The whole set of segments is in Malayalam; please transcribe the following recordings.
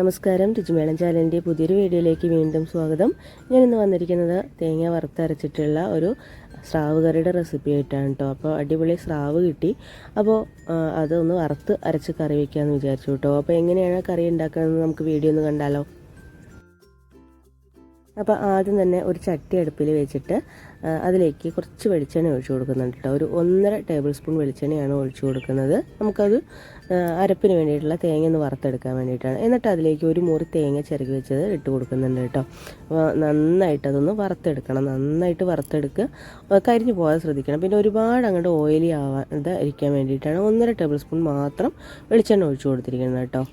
നമസ്കാരം. രുചിമേളം ചാനലിന്റെ പുതിയൊരു വീഡിയോയിലേക്ക് വീണ്ടും സ്വാഗതം. ഞാൻ ഇന്ന് വന്നിരിക്കുന്നത് തേങ്ങ വറുത്തരച്ചിട്ടുള്ള ഒരു സ്രാവ് കറിയുടെ റെസിപ്പി ആയിട്ടാണ് കേട്ടോ അപ്പോൾ അടിപൊളി സ്രാവ് കിട്ടി. അപ്പോൾ അതൊന്ന് വറുത്ത് അരച്ച് കറി വയ്ക്കാമെന്ന് വിചാരിച്ചു കേട്ടോ അപ്പോൾ എങ്ങനെയാണ് കറി ഉണ്ടാക്കുന്നത് നമുക്ക് വീഡിയോ ഒന്ന് കണ്ടാലോ? അപ്പോൾ ആദ്യം തന്നെ ഒരു ചട്ടി അടുപ്പിൽ വെച്ചിട്ട് അതിലേക്ക് കുറച്ച് വെളിച്ചെണ്ണ ഒഴിച്ചു കൊടുക്കുന്നുണ്ട് കേട്ടോ ഒരു ഒന്നര ടേബിൾ സ്പൂൺ വെളിച്ചെണ്ണയാണ് ഒഴിച്ചു കൊടുക്കുന്നത്. നമുക്കത് അരപ്പിന് വേണ്ടിയിട്ടുള്ള തേങ്ങ ഒന്ന് വറുത്തെടുക്കാൻ വേണ്ടിയിട്ടാണ്. എന്നിട്ട് അതിലേക്ക് ഒരു മുറി തേങ്ങ ചിരകി വെച്ചത് ഇട്ട് കൊടുക്കുന്നുണ്ട് കേട്ടോ അപ്പോൾ നന്നായിട്ട് അതൊന്ന് വറുത്തെടുക്കണം. നന്നായിട്ട് വറുത്തെടുക്കുക. കരിഞ്ഞു പോകാതെ ശ്രദ്ധിക്കണം. പിന്നെ ഒരുപാട് അങ്ങോട്ട് ഓയിലി ആവാതെ ഇരിക്കാൻ വേണ്ടിയിട്ടാണ് ഒന്നര ടേബിൾ സ്പൂൺ മാത്രം വെളിച്ചെണ്ണ ഒഴിച്ചു കൊടുത്തിരിക്കുന്നത് കേട്ടോ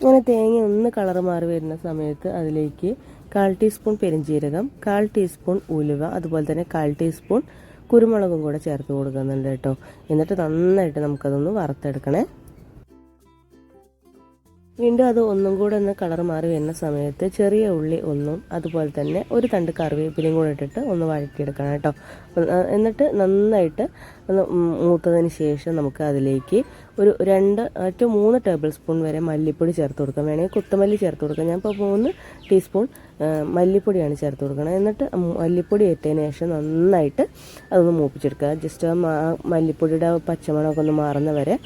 അങ്ങനെ തേങ്ങ ഒന്ന് കളർ മാറി വരുന്ന സമയത്ത് അതിലേക്ക് കാൽ ടീസ്പൂൺ പെരിഞ്ജീരകം കാൽ ടീസ്പൂൺ ഉലുവ അതുപോലെ തന്നെ കാൽ ടീസ്പൂൺ കുരുമുളകും കൂടെ ചേർത്ത് കൊടുക്കുന്നുണ്ട് കേട്ടോ. എന്നിട്ട് നന്നായിട്ട് നമുക്കതൊന്ന് വറുത്തെടുക്കണേ. വീണ്ടും അത് ഒന്നും കൂടെ ഒന്ന് കളർ മാറി വരുന്ന സമയത്ത് ചെറിയ ഉള്ളി ഒന്നും അതുപോലെ തന്നെ ഒരു തണ്ട് കറിവേപ്പിലയും കൂടെ ഇട്ടിട്ട് ഒന്ന് വഴറ്റിയെടുക്കണം കേട്ടോ. എന്നിട്ട് നന്നായിട്ട് ഒന്ന് മൂത്തതിന് ശേഷം നമുക്ക് അതിലേക്ക് ഒരു രണ്ട് ടു മൂന്ന് ടേബിൾ സ്പൂൺ വരെ മല്ലിപ്പൊടി ചേർത്ത് കൊടുക്കാം. വേണമെങ്കിൽ കുത്തമല്ലി ചേർത്ത് കൊടുക്കാം. ഞാൻ ഇപ്പോൾ മൂന്ന് ടീസ്പൂൺ മല്ലിപ്പൊടിയാണ് ചേർത്ത് കൊടുക്കണം. എന്നിട്ട് മല്ലിപ്പൊടി എത്തിയതിന് ശേഷം നന്നായിട്ട് അതൊന്ന് മൂപ്പിച്ചെടുക്കുക. ജസ്റ്റ് ആ മല്ലിപ്പൊടിയുടെ പച്ചമണമൊക്കെ ഒന്ന് മാറുന്ന വരെ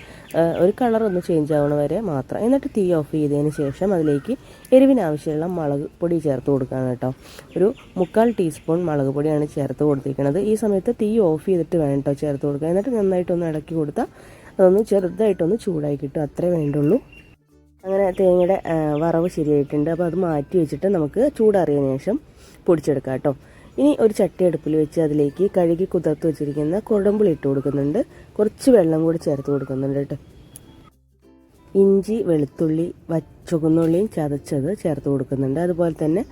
ഒരു കളർ ഒന്ന് ചേഞ്ച് ആവണ വരെ മാത്രം. എന്നിട്ട് തീ ഓഫ് ചെയ്തതിന് ശേഷം അതിലേക്ക് എരിവിനാവശ്യമുള്ള മുളക് പൊടി ചേർത്ത് കൊടുക്കുകയാണ് കേട്ടോ. ഒരു മുക്കാൽ ടീസ്പൂൺ മുളക് പൊടിയാണ് ചേർത്ത് കൊടുത്തിരിക്കുന്നത്. ഈ സമയത്ത് തീ ഓഫ് ചെയ്തിട്ട് വേണം കേട്ടോ ചേർത്ത് കൊടുക്കുക എന്നിട്ട് നന്നായിട്ടൊന്ന് ഇളക്കി കൊടുത്താൽ അതൊന്ന് ചെറുതായിട്ടൊന്ന് ചൂടായി കിട്ടും. അത്രേ വേണ്ടുള്ളൂ. അങ്ങനെ തേങ്ങയുടെ വറവ് ശരിയായിട്ടുണ്ട്. അപ്പോൾ അത് മാറ്റി വെച്ചിട്ട് നമുക്ക് ചൂടാറിയതിന് ശേഷം പൊടിച്ചെടുക്കാം കേട്ടോ. ഇനി ഒരു ചട്ടി അടുപ്പിൽ വെച്ച് അതിലേക്ക് കഴുകി കുതിർത്ത് വെച്ചിരിക്കുന്ന കുടമ്പുളി ഇട്ട് കൊടുക്കുന്നുണ്ട്. കുറച്ച് വെള്ളം കൂടി ചേർത്ത് കൊടുക്കുന്നുണ്ട് കേട്ടോ. ഇഞ്ചി വെളുത്തുള്ളി ചുവന്നുള്ളിയും ചതച്ചത് ചേർത്ത് കൊടുക്കുന്നുണ്ട്. അതുപോലെ തന്നെ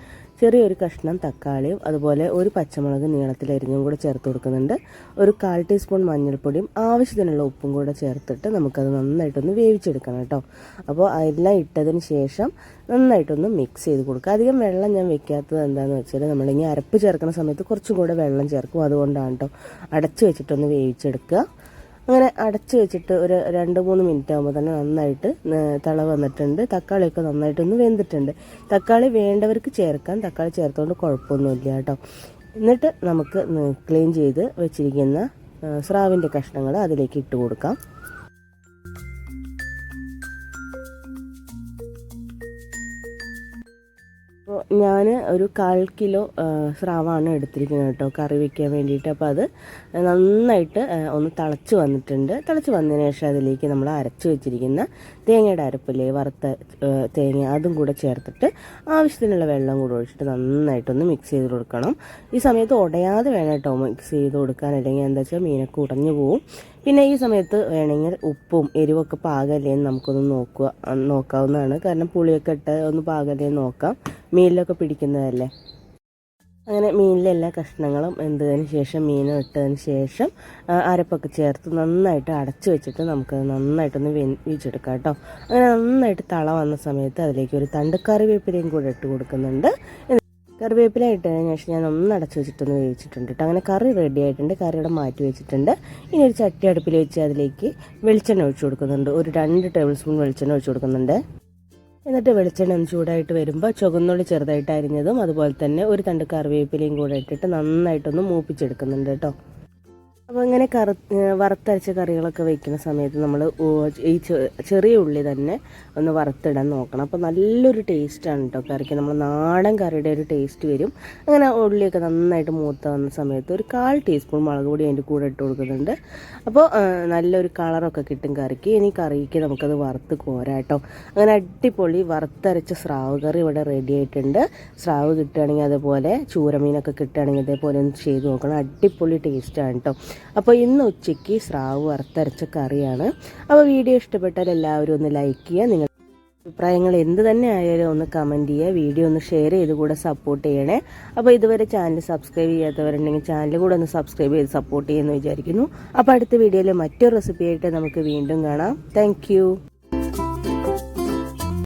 ചെറിയൊരു കഷ്ണം തക്കാളിയും അതുപോലെ ഒരു പച്ചമുളക് നീളത്തിലരിഞ്ഞും കൂടെ ചേർത്ത് കൊടുക്കുന്നുണ്ട്. ഒരു കാൽ ടീസ്പൂൺ മഞ്ഞൾപ്പൊടിയും ആവശ്യത്തിനുള്ള ഉപ്പും കൂടെ ചേർത്തിട്ട് നമുക്കത് നന്നായിട്ടൊന്ന് വേവിച്ചെടുക്കണം കേട്ടോ. അപ്പോൾ എല്ലാം ഇട്ടതിന് ശേഷം നന്നായിട്ടൊന്ന് മിക്സ് ചെയ്ത് കൊടുക്കുക. അധികം വെള്ളം ഞാൻ വെക്കാത്തത് എന്താണെന്ന് വെച്ചാൽ നമ്മളിനി അരപ്പ് ചേർക്കുന്ന സമയത്ത് കുറച്ചും കൂടെ വെള്ളം ചേർക്കും. അതുകൊണ്ടാണ് കേട്ടോ. അടച്ചു വെച്ചിട്ടൊന്ന് വേവിച്ചെടുക്കുക. അങ്ങനെ അടച്ച് വെച്ചിട്ട് ഒരു രണ്ട് മൂന്ന് മിനിറ്റ് ആകുമ്പോൾ തന്നെ നന്നായിട്ട് തിള വന്നിട്ടുണ്ട്. തക്കാളിയൊക്കെ നന്നായിട്ടൊന്ന് വെന്തിട്ടുണ്ട്. തക്കാളി വേണ്ടവർക്ക് ചേർക്കാം. തക്കാളി ചേർത്തുകൊണ്ട് കുഴപ്പമൊന്നുമില്ല കേട്ടോ. എന്നിട്ട് നമുക്ക് ക്ലീൻ ചെയ്ത് വെച്ചിരിക്കുന്ന സ്രാവിന്റെ കഷ്ണങ്ങൾ അതിലേക്ക് ഇട്ട് കൊടുക്കാം. അപ്പോൾ ഞാൻ ഒരു കാൽ കിലോ സ്രാവാണ് എടുത്തിരിക്കുന്നത് കേട്ടോ കറി വയ്ക്കാൻ വേണ്ടിയിട്ട്. അപ്പോൾ അത് നന്നായിട്ട് ഒന്ന് തിളച്ച് വന്നിട്ടുണ്ട്. തിളച്ച് വന്നതിന് ശേഷം അതിലേക്ക് നമ്മൾ അരച്ച് വെച്ചിരിക്കുന്ന തേങ്ങയുടെ അരപ്പില്ലേ വറുത്ത തേങ്ങ അതും കൂടെ ചേർത്തിട്ട് ആവശ്യത്തിനുള്ള വെള്ളം കൂടെ ഒഴിച്ചിട്ട് നന്നായിട്ടൊന്ന് മിക്സ് ചെയ്ത് കൊടുക്കണം. ഈ സമയത്ത് ഉടയാതെ വേണം കേട്ടോ മിക്സ് ചെയ്ത് കൊടുക്കാൻ. അല്ലെങ്കിൽ എന്താ വെച്ചാൽ മീനൊക്കെ ഉടഞ്ഞു പോവും. പിന്നെ ഈ സമയത്ത് വേണമെങ്കിൽ ഉപ്പും എരിവൊക്കെ പാകല്ലേന്ന് നമുക്കൊന്ന് നോക്കുക നോക്കാവുന്നതാണ്. കാരണം പുളിയൊക്കെ ഇട്ട് ഒന്ന് പാകല്ലേ നോക്കാം. മീനിലൊക്കെ പിടിക്കുന്നതല്ലേ? അങ്ങനെ മീനിലെ എല്ലാ കഷ്ണങ്ങളും വെന്തതിന് ശേഷം മീനും ഇട്ടതിന് ശേഷം അരപ്പൊക്കെ ചേർത്ത് നന്നായിട്ട് അടച്ചു വെച്ചിട്ട് നമുക്ക് നന്നായിട്ടൊന്ന് വേവിച്ചെടുക്കാം കേട്ടോ. അങ്ങനെ നന്നായിട്ട് തള വന്ന സമയത്ത് അതിലേക്ക് ഒരു തണ്ട് കറിവേപ്പിലയും കൂടെ ഇട്ട് കൊടുക്കുന്നുണ്ട്. കറിവേപ്പില ഇട്ടതിന് ശേഷം ഞാൻ ഒന്ന് അടച്ചു വെച്ചിട്ടൊന്ന് വേവിച്ചിട്ടുണ്ട് കേട്ടോ അങ്ങനെ കറി റെഡി ആയിട്ടുണ്ട്. കറിയുടെ മാറ്റി വെച്ചിട്ടുണ്ട്. ഇനി ഒരു ചട്ടി അടുപ്പിൽ വെച്ച് അതിലേക്ക് വെളിച്ചെണ്ണ ഒഴിച്ചു കൊടുക്കുന്നുണ്ട്. ഒരു രണ്ട് ടേബിൾ സ്പൂൺ വെളിച്ചെണ്ണ ഒഴിച്ചു കൊടുക്കുന്നുണ്ട്. എന്നിട്ട് വെളിച്ചെണ്ണ ചൂടായിട്ട് വരുമ്പോൾ ചുവന്നുള്ളി ചെറുതായിട്ട് അരിഞ്ഞതും അതുപോലെ തന്നെ ഒരു തണ്ട് കറിവേപ്പിലയും കൂടെ ഇട്ടിട്ട് നന്നായിട്ടൊന്ന് മൂപ്പിച്ചെടുക്കുന്നുണ്ട് കേട്ടോ അപ്പോൾ ഇങ്ങനെ കറ വറുത്തരച്ച കറികളൊക്കെ വെക്കുന്ന സമയത്ത് നമ്മൾ ഈ ചെറിയ ഉള്ളി തന്നെ ഒന്ന് വറുത്തിടാൻ നോക്കണം. അപ്പോൾ നല്ലൊരു ടേസ്റ്റാണ് കേട്ടോ കറിക്ക്. നമ്മൾ നാടൻ കറിയുടെ ഒരു ടേസ്റ്റ് വരും. അങ്ങനെ ഉള്ളിയൊക്കെ നന്നായിട്ട് മൂത്ത വന്ന സമയത്ത് ഒരു കാൽ ടീസ്പൂൺ മുളക് പൊടി അതിന്റെ കൂടെ ഇട്ട് കൊടുക്കുന്നുണ്ട്. അപ്പോൾ നല്ലൊരു കളറൊക്കെ കിട്ടും കറിക്ക്. ഇനി കറിക്ക് നമുക്കത് വറുത്ത് കോരാം കേട്ടോ അങ്ങനെ അടിപൊളി വറുത്തരച്ച സ്രാവ് കറി ഇവിടെ റെഡി ആയിട്ടുണ്ട്. സ്രാവ് കിട്ടുകയാണെങ്കിൽ അതുപോലെ ചൂരമീനൊക്കെ കിട്ടുകയാണെങ്കിൽ അതേപോലെ ഒന്ന് ചെയ്ത് നോക്കണം. അടിപൊളി ടേസ്റ്റാണ് കേട്ടോ അപ്പോൾ ഇന്ന് ഉച്ചയ്ക്ക് സ്രാവ് വറുത്തരച്ച കറിയാണ്. അപ്പോൾ വീഡിയോ ഇഷ്ടപ്പെട്ടാൽ എല്ലാവരും ഒന്ന് ലൈക്ക് ചെയ്യുക. നിങ്ങൾ അഭിപ്രായങ്ങൾ എന്ത് തന്നെ ആയാലും ഒന്ന് കമന്റ് ചെയ്യുക. വീഡിയോ ഒന്ന് ഷെയർ ചെയ്ത് കൂടെ സപ്പോർട്ട് ചെയ്യണേ. അപ്പോൾ ഇതുവരെ ചാനൽ സബ്സ്ക്രൈബ് ചെയ്യാത്തവരുണ്ടെങ്കിൽ ചാനൽ കൂടെ ഒന്ന് സബ്സ്ക്രൈബ് ചെയ്ത് സപ്പോർട്ട് ചെയ്യുമെന്ന് വിചാരിക്കുന്നു. അപ്പോൾ അടുത്ത വീഡിയോയിൽ മറ്റൊരു റെസിപ്പിയായിട്ട് നമുക്ക് വീണ്ടും കാണാം. താങ്ക്